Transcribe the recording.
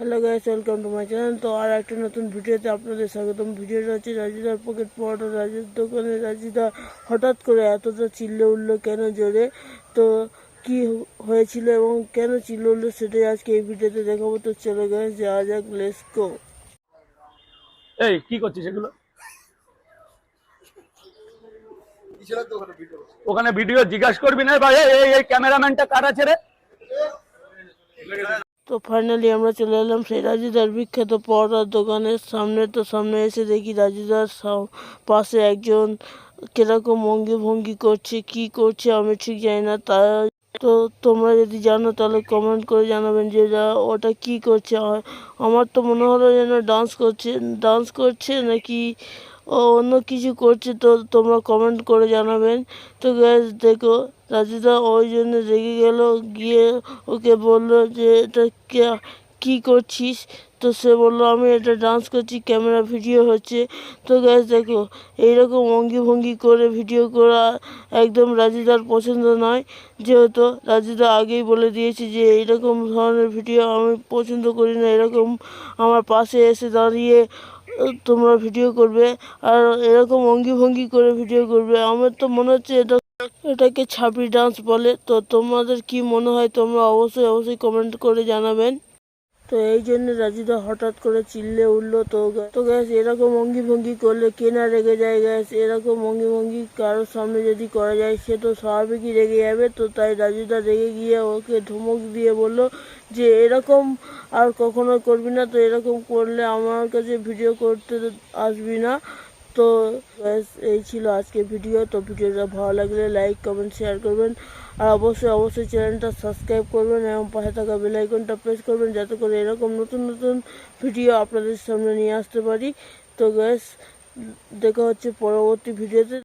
Hello guys welcome to my channel তো আর একটা নতুন ভিডিওতে আপনাদের স্বাগতম। ভিডিওটা হচ্ছে রাজিদার পকেট পরোটা। রাজুর দোকানে রাজিদা হঠাৎ করে এতটা চিল্লে উঠল কেন জোরে? তো কি হয়েছিল এবং কেন চিল্লে উঠল সেটাই আজকে এই ভিডিওতে দেখাবো। তো চলো গাইস যাওয়া যাক লেটস গো এই কি করছিস এগুলো? ওখানে ভিডিও জিজ্ঞাসা করবি না ভাই? এই এই ক্যামেরাম্যানটা কার রে? তো ফাইনালি আমরা চলে এলাম সেই রাজুদার বিখ্যাত পরোটার দোকানের সামনে। তো সামনে এসে দেখি রাজুদার পাশে একজন কীরকম অঙ্গি ভঙ্গি করছে, কি করছে আমি ঠিক জানি না। তা তো তোমরা যদি জানো তাহলে কমেন্ট করে জানাবেন যে ওটা কি করছে। আমার তো মনে হলো যেন ডান্স করছে ডান্স করছে নাকি অন্য কিছু করছে তো তোমরা কমেন্ট করে জানাবেন। তো গ্যাস দেখো, রাজুদা ওই জন্য রেগে গেল, গিয়ে ওকে বলল যে এটা কে- করছিস? তো সে বলল, আমি এটা ডান্স করছি ক্যামেরা ভিডিও হচ্ছে। তো গ্যাস দেখো, এইরকম অঙ্গি ভঙ্গি করে ভিডিও করা একদম রাজিদার পছন্দ নয়। যেহেতু রাজিদা আগেই বলে দিয়েছে যে, এইরকম ধরনের ভিডিও আমি পছন্দ করি না। এরকম আমার পাশে এসে দাঁড়িয়ে তোমরা ভিডিও করবে। আর এরকম অঙ্গি ভঙ্গি করে ভিডিও করবে। আমার তো মনে হচ্ছে এটা, এটাকে ছাপি ডান্স বলে। তো তোমাদের কি মনে হয় তোমরা অবশ্যই অবশ্যই কমেন্ট করে জানাবেন। তো এই জন্য রাজুদা হঠাৎ করে চিল্লে উঠল, তো তো গ্যাস এরকম অঙ্গি ভঙ্গি করলে কেনা রেগে যায় গ্যাস এরকম অঙ্গি ভঙ্গি কারোর সামনে যদি করা যায়, সে তো স্বাভাবিকই রেগে যাবে। তো তাই রাজুদা রেগে গিয়ে ওকে ধমক দিয়ে বলল, যে এরকম আর কখনো করবি না, তো এরকম করলে আমার কাছে ভিডিও করতে আসবি না। তো ব্যাস, এই ছিল আজকে ভিডিও। তো ভিডিওটা ভালো লাগলে লাইক কমেন্ট শেয়ার করবেন। আর অবশ্যই অবশ্যই চ্যানেলটা সাবস্ক্রাইব করবেন এবং পাশে থাকা বেলাইকনটা প্রেস করবেন, যাতে করে এরকম নতুন নতুন ভিডিও আপনাদের সামনে নিয়ে আসতে পারি। তো গ্যাস দেখা হচ্ছে পরবর্তী ভিডিওতে